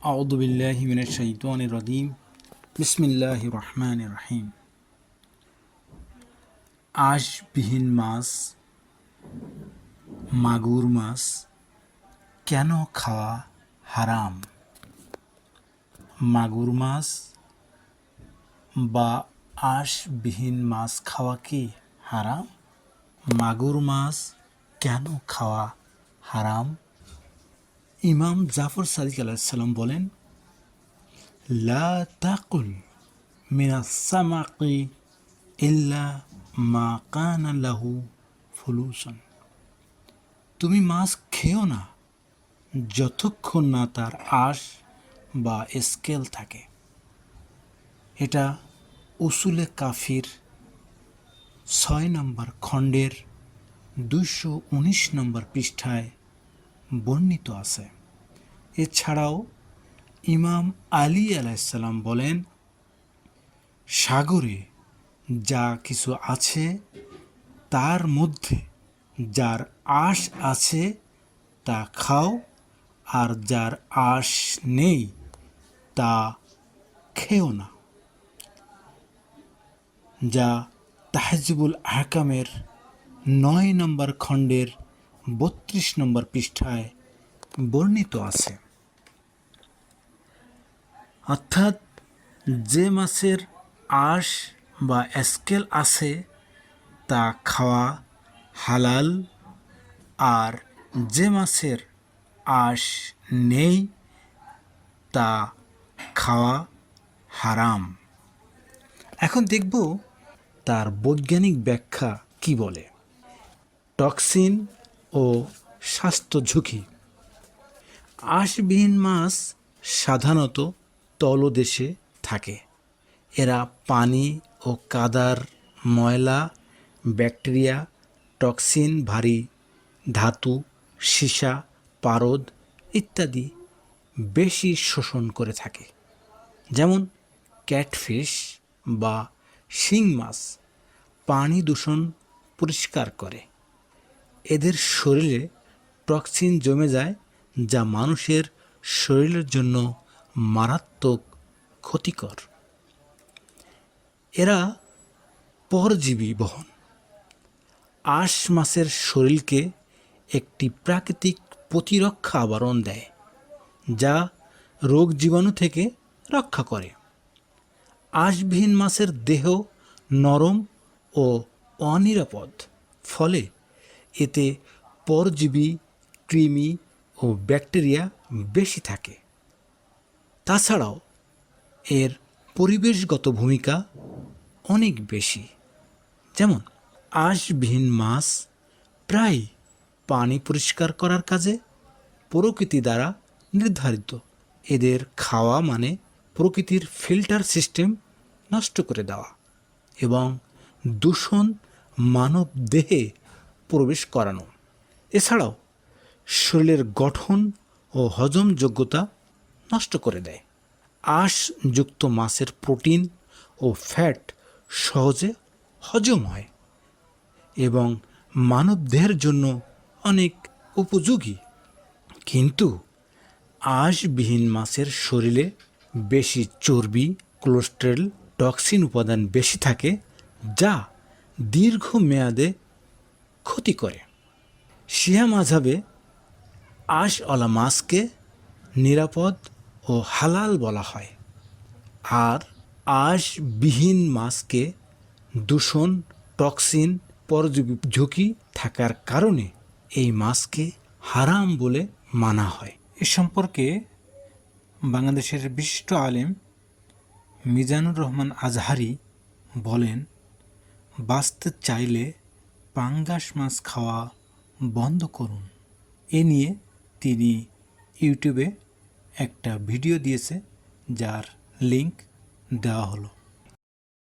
أعوذ بالله من الشيطان الرجيم بسم الله الرحمن الرحيم আশবিহীন মাছ মাগুর মাছ কেন খাওয়া হারাম মাগুর মাছ বা আশবিহীন মাছ খাওয়া কি হারাম মাগুর মাছ কেন খাওয়া হারাম ইমাম জাফর সাদিক আলাইসাল্লাম বলেন, লা তাকুল মিনাসামাকি ইল্লা মা কানা লাহু ফুলুসন। তুমি মাছ খেও না যতক্ষণ না তার আশ বা স্কেল থাকে। এটা উসুলে কাফির ছয় নম্বর খণ্ডের দুইশো উনিশ নম্বর পৃষ্ঠায় বর্ণিত আছে। এছাড়াও ইমাম আলী আলাইসাল্লাম বলেন, সাগরে যা কিছু আছে, তার মধ্যে যার আশ আছে, তা খাও, আর যার আশ নেই, তা খেও না। যা তাহজিবুল আহকামের নয় নম্বর খণ্ডের বত্রিশ নম্বর পৃষ্ঠায় বর্ণিত আছে। অর্থাৎ যে মাছের আঁশ বা স্কেল আছে, তা খাওয়া হালাল, আর যে মাছের আঁশ নেই, তা খাওয়া হারাম। এখন দেখব তার বৈজ্ঞানিক ব্যাখ্যা কি বলে। টক্সিন ও স্বাস্থ্য ঝুঁকি। আঁশবিহীন মাছ সাধারণত তলদেশে থাকে। এরা পানি ও কাদার ময়লা, ব্যাকটেরিয়া, টক্সিন, ভারী ধাতু, সীসা, পারদ ইত্যাদি বেশি শোষণ করে থাকে। যেমন ক্যাটফিশ বা শিং মাছ পানি দূষণ পরিষ্কার করে। এদের শরীরে টক্সিন জমে যায়, যা মানুষের শরীরের জন্য মারাত্মক ক্ষতিকর। এরা পরজীবী বহন। আশ মাসের শরীরকে একটি প্রাকৃতিক প্রতিরক্ষা আবরণ দেয়, যা রোগ জীবাণু থেকে রক্ষা করে। আশবিহীন মাছের দেহ নরম ও অনিরাপদ, ফলে এতে পরজীবী, কৃমি ও ব্যাকটেরিয়া বেশি থাকে। তাছাড়াও এর পরিবেশগত ভূমিকা অনেক বেশি। যেমন, আঁশবিহীন মাছ প্রায় পানি পরিষ্কার করার কাজে প্রকৃতি দ্বারা নির্ধারিত। এদের খাওয়া মানে প্রকৃতির ফিল্টার সিস্টেম নষ্ট করে দেওয়া এবং দূষণ মানব দেহে প্রবেশ করানো। এছাড়াও, শরীরের গঠন ও হজম যোগ্যতা নষ্ট করে দেয়। আঁশযুক্ত মাছের প্রোটিন ও ফ্যাট সহজে হজম হয় এবং মানবদেহের জন্য অনেক উপযোগী। কিন্তু আঁশবিহীন মাছের শরীরে বেশি চর্বি, কোলেস্ট্রল, টক্সিন উপাদান বেশি থাকে, যা দীর্ঘ মেয়াদে ক্ষতি করে। শিয়া মাঝাবে আশওয়ালা মাছকে নিরাপদ ও হালাল বলা হয়। আর আশবিহীন মাছকে দূষণ, টক্সিন, পরজীবী ঝুঁকি থাকার কারণে এই মাছকে হারাম বলে মানা হয়। এ সম্পর্কে বাংলাদেশের বিশিষ্ট আলেম মিজানুর রহমান আজহারি বলেন, বাঁচতে চাইলে পাঙ্গাস মাছ খাওয়া বন্ধ করুন। এ নিয়ে তিনি ইউটিউবে একটা ভিডিও দিয়েছে, যার লিংক দেওয়া হলো।